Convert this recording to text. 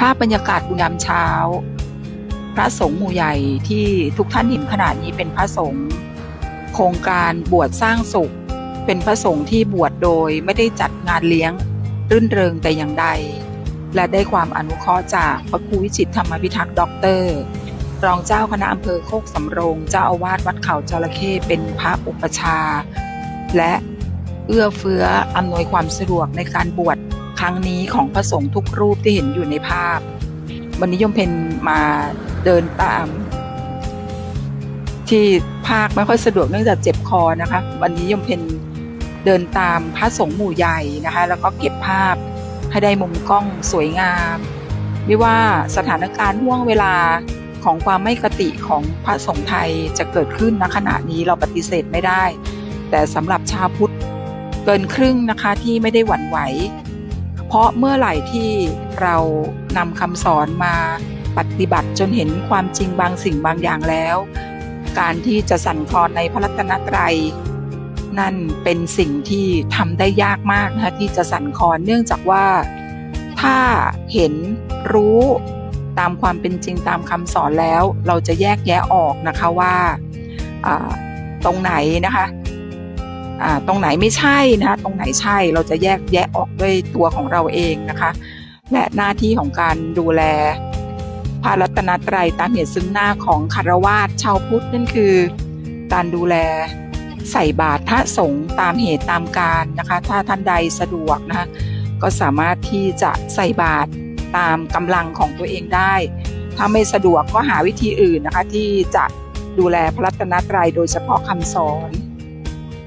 ภาพบรรยากาศบุญยามเช้า พระสงฆ์หมู่ใหญ่ที่ทุกท่านเห็นขนาดนี้เป็นพระสงฆ์โครงการบวชสร้างสุข เป็นพระสงฆ์ที่บวชโดยไม่ได้จัดงานเลี้ยง รื่นเริงแต่อย่างใด และได้ความอนุเคราะห์จากพระครูวิจิตธรรมพิทักษ์ด็อกเตอร์ รองเจ้าคณะอำเภอโคกสำโรงเจ้าอาวาสวัดเขาจระเข้เป็นพระอุปชา และเอื้อเฟื้ออำนวยความสะดวกในการบวช ครั้งนี้ของพระสงฆ์ทุกรูปที่เห็นอยู่ในภาพ วันนี้ยมเพนมาเดินตาม ที่ภาคไม่ค่อยสะดวกเนื่องจากเจ็บคอนะคะ วันนี้ยมเพนเดินตามพระสงฆ์หมู่ใหญ่นะคะ แล้วก็เก็บภาพให้ได้มุมกล้องสวยงาม ไม่ว่าสถานการณ์ห่วงเวลาของความไม่กติของพระสงฆ์ไทยจะเกิดขึ้นณขณะนี้เราปฏิเสธไม่ได้ แต่สำหรับชาวพุทธเกินครึ่งนะคะที่ไม่ได้หวั่นไหว เพราะเมื่อไหร่ที่เรานำคำสอนมาปฏิบัติจนเห็นความจริงบางสิ่งบางอย่างแล้ว การที่จะสั่นคลอนในพระรัตนตรัย นั่นเป็นสิ่งที่ทำได้ยากมากนะคะที่จะสั่นคลอนเนื่องจากว่า ถ้าเห็นรู้ตามความเป็นจริงตามคำสอนแล้ว เราจะแยกแยะออกนะคะว่าตรงไหนนะคะ ตรงไหนไม่ใช่นะคะตรงไหนใช่เราจะแยกแยะออกด้วยตัวของเราเองนะคะ และหน้าที่ของการดูแลพระรัตนตรัยตามเหตุซึ่งหน้าของคารวาสชาวพุทธนั่นคือ การดูแลใส่บาตรพระสงฆ์ตามเหตุตามการนะคะ ถ้าท่านใดสะดวกนะคะก็สามารถที่จะใส่บาตรตามกำลังของตัวเองได้ ถ้าไม่สะดวกก็หาวิธีอื่นนะคะที่จะดูแลพระรัตนตรัยโดยเฉพาะคำสอน